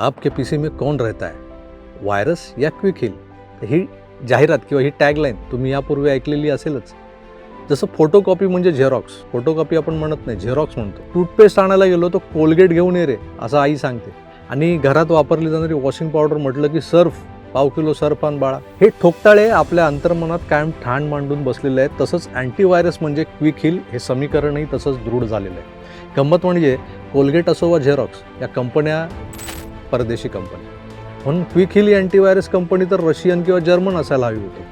आपके पीसी में कोण रहता है? व्हायरस या क्विक हिल? ही जाहिरात किंवा ही टॅगलाईन तुम्ही यापूर्वी ऐकलेली असेलच. जसं फोटोकॉपी म्हणजे झेरॉक्स. फोटोकॉपी आपण म्हणत नाही झेरॉक्स म्हणतो. टूथपेस्ट आणायला गेलो तर कोलगेट घेऊन ये रे असं आई सांगते. आणि घरात वापरली जाणारी वॉशिंग पावडर म्हटलं की सर्फ पाव किलो सर्फ आणि बाळा. हे ठोकताळे आपल्या अंतर्मनात कायम ठाण मांडून बसलेले आहेत. तसंच अँटीव्हायरस म्हणजे क्विक हिल हे समीकरणही तसंच दृढ झालेलं आहे. गंमत म्हणजे कोलगेट असो वा झेरॉक्स या कंपन्या परदेशी कंपनी. म्हणून क्विक हिल ही अँटीव्हायरस कंपनी तर रशियन किंवा जर्मन असायला हवी होती.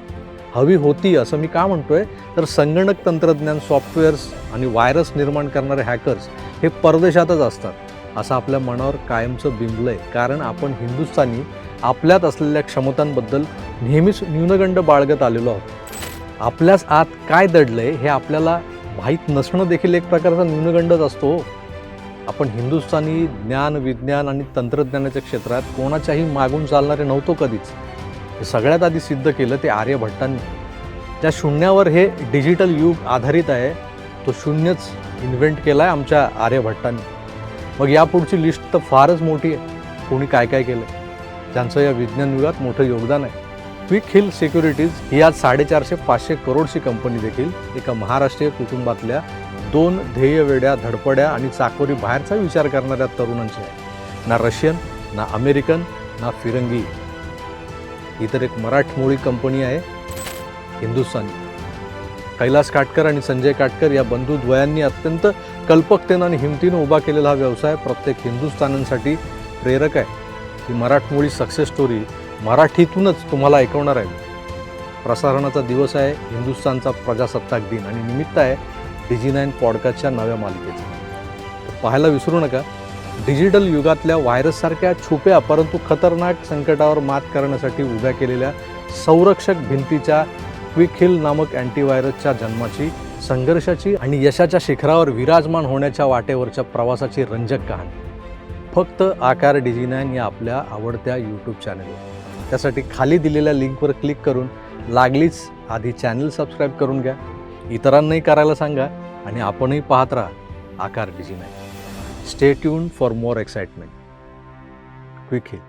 हवी होती असं मी का म्हणतोय? तर संगणक तंत्रज्ञान सॉफ्टवेअर्स आणि व्हायरस निर्माण करणारे हॅकर्स हे परदेशातच असतात असं आपल्या मनावर कायमचं बिंबलं आहे कारण आपण हिंदुस्थानी आपल्यात असलेल्या क्षमतांबद्दल नेहमीच न्यूनगंड बाळगत आलेलो आहोत. आपल्याच आत काय दडलंय हे आपल्याला माहीत नसणं देखील एक प्रकारचा न्यूनगंडच असतो हो. आपण हिंदुस्थानी ज्ञान विज्ञान आणि तंत्रज्ञानाच्या क्षेत्रात कोणाच्याही मागून चालणारे नव्हतो कधीच. हे सगळ्यात आधी सिद्ध केलं ते आर्यभट्टांनी त्या शून्यावर हे डिजिटल युग आधारित आहे. तो शून्यच इन्व्हेंट केला आहे आमच्या आर्यभट्टांनी मग यापुढची लिस्ट तर फारच मोठी आहे. कोणी काय काय केलं? ज्यांचं या विज्ञान युगात मोठं योगदान आहे. क्विक हिल सिक्युरिटीज ही आज साडेचारशे पाचशे करोडची कंपनी देखील एका महाराष्ट्रीय कुटुंबातल्या दोन ध्येयवेड्या धडपड्या आणि चाकोरी बाहेरचा विचार करणाऱ्या तरुणांची आहे ना रशियन ना अमेरिकन ना फिरंगी. ही तर एक मराठमोळी कंपनी आहे हिंदुस्थान. कैलास काटकर आणि संजय काटकर या बंधुद्वयांनी अत्यंत कल्पकतेनं आणि हिमतीनं उभा केलेला हा व्यवसाय प्रत्येक हिंदुस्थानांसाठी प्रेरक आहे. ही मराठमोळी सक्सेस स्टोरी मराठीतूनच तुम्हाला ऐकवणार आहे प्रसारणाचा दिवस आहे हिंदुस्थानचा प्रजासत्ताक दिन आणि निमित्त आहे डिजी नाईन पॉडकास्टच्या नव्या मालिकेचं पाहायला विसरू नका डिजिटल युगातल्या व्हायरससारख्या छुप्या परंतु खतरनाक संकटावर मात करण्यासाठी उभ्या केलेल्या संरक्षक भिंतीच्या क्विक हिल नामक अँटीव्हायरसच्या जन्माची संघर्षाची आणि यशाच्या शिखरावर विराजमान होण्याच्या वाटेवरच्या प्रवासाची रंजक कहाणी. फक्त आकार डिजी नाईन या आपल्या आवडत्या यूट्यूब चॅनलवर त्यासाठी खाली दिलेल्या लिंकवर क्लिक करून लागलीच आधी चॅनल सबस्क्राईब करून घ्या. इतरांनाही करायला सांगा आणि आपणही पाहत राहा. आकार डिजी नाही stay tuned for more excitement Quick Heal